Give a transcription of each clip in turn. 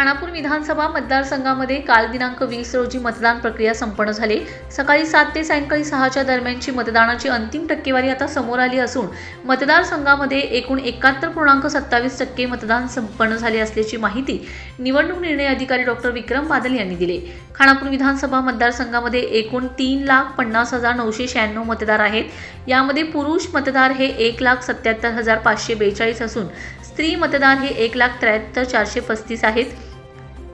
खानापूर विधानसभा मतदारसंघामध्ये काल दिनांक वीस रोजी मतदान प्रक्रिया संपन्न झाली. सकाळी सात ते सायंकाळी सहाच्या दरम्यानची मतदानाची अंतिम टक्केवारी आता समोर आली असून मतदारसंघामध्ये एकूण एकाहत्तर पूर्णांक सत्तावीस टक्के मतदान संपन्न झाले असल्याची माहिती निवडणूक निर्णय अधिकारी डॉक्टर विक्रम बादल यांनी दिली. खानापूर विधानसभा मतदारसंघामध्ये एकूण तीन लाख पन्नास हजार नऊशे शहाण्णव मतदार आहेत. यामध्ये पुरुष मतदार हे एक लाख सत्याहत्तर हजार पाचशे बेचाळीस असून स्त्री मतदार हे एक लाख त्र्याहत्तर चारशे पस्तीस आहेत.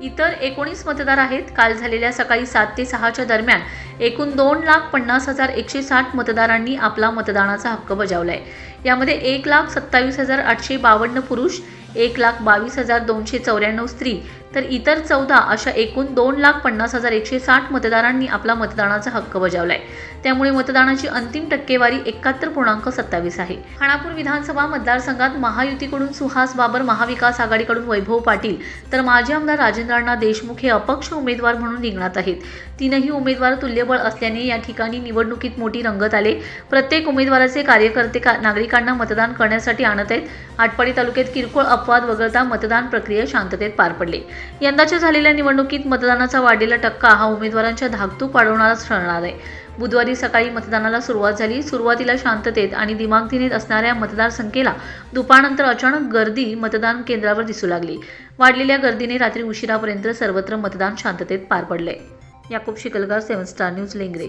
इतर एकोणीस मतदार आहेत. काल झालेल्या सकाळी सात ते सहाच्या दरम्यान एकूण दोन लाख पन्नास हजार एकशे साठ मतदारांनी आपला मतदानाचा हक्क बजावलाय. यामध्ये एक लाख सत्तावीस हजार आठशे बावन्न पुरुष एक लाख बावीस हजार दोनशे चौऱ्याण्णव स्त्री तर इतर चौदा अशा एकूण दोन लाख पन्नास हजार एकशे साठ मतदारांनी आपला मतदानाचा हक्क बजावलाय. त्यामुळे मतदानाची अंतिम टक्केवारी एकाहत्तर पूर्णांक सत्तावीस आहे. खानापूर विधानसभा मतदारसंघात महायुतीकडून सुहास बाबर महाविकास आघाडीकडून वैभव पाटील तर माजी आमदार राजेंद्रांना देशमुख हे अपक्ष उमेदवार म्हणून रिंगणात आहेत. तीनही उमेदवार तुल्यबळ असल्याने या ठिकाणी निवडणुकीत मोठी रंगत आले. प्रत्येक उमेदवाराचे कार्यकर्ते का नागरिकांना मतदान करण्यासाठी आणत आहेत. आटपाडी तालुक्यात किरकोळ अपवाद वगळता मतदान प्रक्रिया शांततेत पार पडले. यंदाच्या झालेल्या निवडणुकीत मतदानाचा वाढलेला टक्का हा उमेदवारांच्या धाकधूक वाढवणाराच ठरणार आहे. बुधवारी सकाळी मतदानाला सुरुवात झाली. सुरुवातीला शांततेत आणि दिमागदिनीत असणाऱ्या मतदारसंख्येला दुपारनंतर अचानक गर्दी मतदान केंद्रावर दिसू लागली. वाढलेल्या गर्दीने रात्री उशिरापर्यंत सर्वत्र मतदान शांततेत पार पडले. Yakub Shikalgar seven star news Lengre.